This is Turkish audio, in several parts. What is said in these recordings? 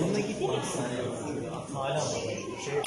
Bununla gideyim mi? Hala şey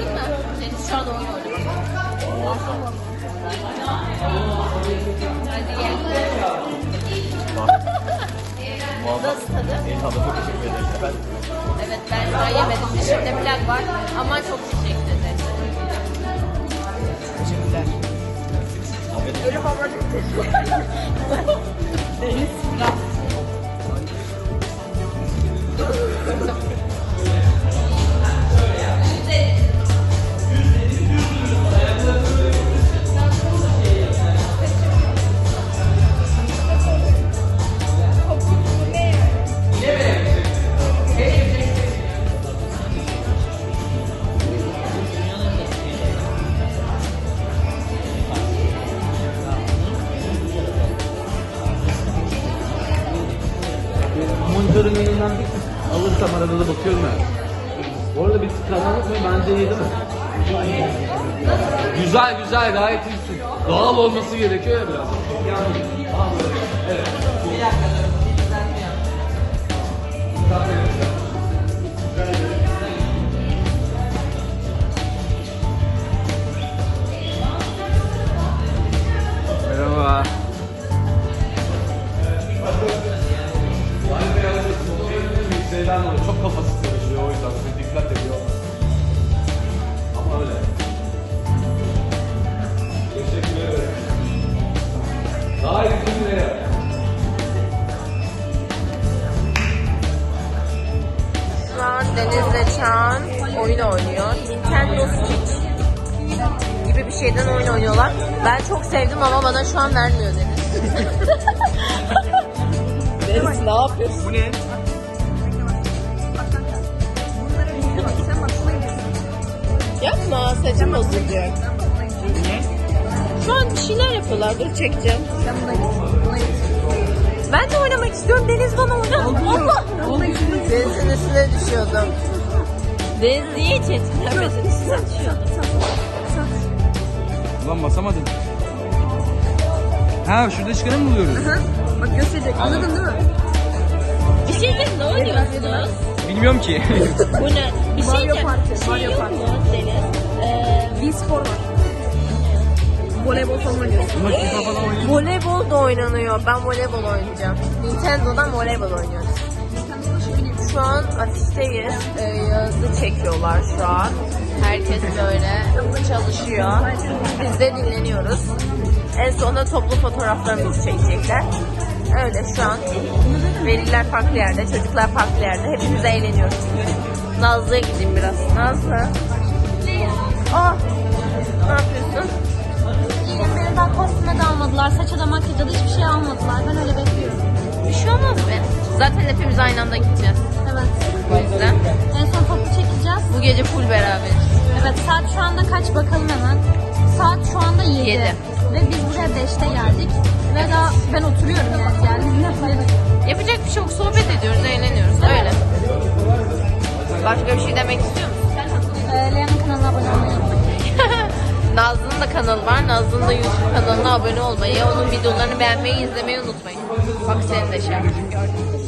Deniz açtın mı? Deniz şu an oyun oynuyor. Hadi gel. Nasıl tadı? Çok teşekkür ederim. Ben Evet ben daha yemedim. Dişimde plak var. Ama çok teşekkür ederim. teşekkürler. Bunların önünden bir alırsam arada da bakıyorum ben. Bu arada bir karanlık mı? Bence iyi değil mi? Güzel güzel gayet iyisin. Doğal olması gerekiyor ya biraz. Tamam, böyle. Evet. Şeyden oyun oynuyorlar. Ben çok sevdim ama bana şu an vermiyor Deniz. Deniz ne yapıyorsun? Bu ne? Yapma saçım bozulacak. Şu an bir şeyler yapıyorlar. Dur çekeceğim. Ben de oynamak istiyorum. Deniz bana oynar. Allah! Deniz'in üstüne düşüyordum. Deniz niye hiç etkilemedin? Üstüne düşüyordum. Ulan basamadın. Ha şurada çıkanı mı buluyoruz? Bak gösterecek. Anladın değil mi? Bir şey diyeyim ne oynuyorsunuz? Bilmiyorum ki. Bu ne? Bir şey Mario diyeceğim. Party, Şey Mario yok Party. mu Deniz? Ee, Wii Spor var. Voleybol. Buna FIFA falan oynayayım. voleybol da oynanıyor. Ben voleybol oynayacağım. Nintendo'dan voleybol oynuyoruz. Şu an afişteyiz. Ee, yazı çekiyorlar şu an. Herkes böyle çalışıyor. Biz de dinleniyoruz. En sonunda toplu fotoğraflarımızı çekecekler. Öyle şu an veliler farklı yerde, çocuklar farklı yerde. Hepimiz eğleniyoruz. Nazlı'ya gideyim biraz. Nazlı. Ah! Ne yapıyorsun? İyiyim. Beni daha kostüme de almadılar. Saça da makyaja da hiçbir şey almadılar. Ben öyle bekliyorum. Bir şey olmaz be. Zaten hepimiz aynı anda gideceğiz. Evet. O yüzden En son toplu çekeceğiz. bu gece full beraber. Evet saat şu anda kaç bakalım hemen. Saat şu anda 7. Yedi. Ve biz buraya 5'te geldik. Ve daha ben oturuyorum yani. Yani nefret Yapacak bir şey yok. Sohbet ediyoruz, eğleniyoruz. Öyle. Başka bir şey demek istiyor musun? Ee, Leğen'in kanalına abone olmayı. Nazlı'nın da kanalı var. Nazlı'nın da YouTube kanalına abone olmayı, onun videolarını beğenmeyi, izlemeyi unutmayın. Bak senin de şey gördüm.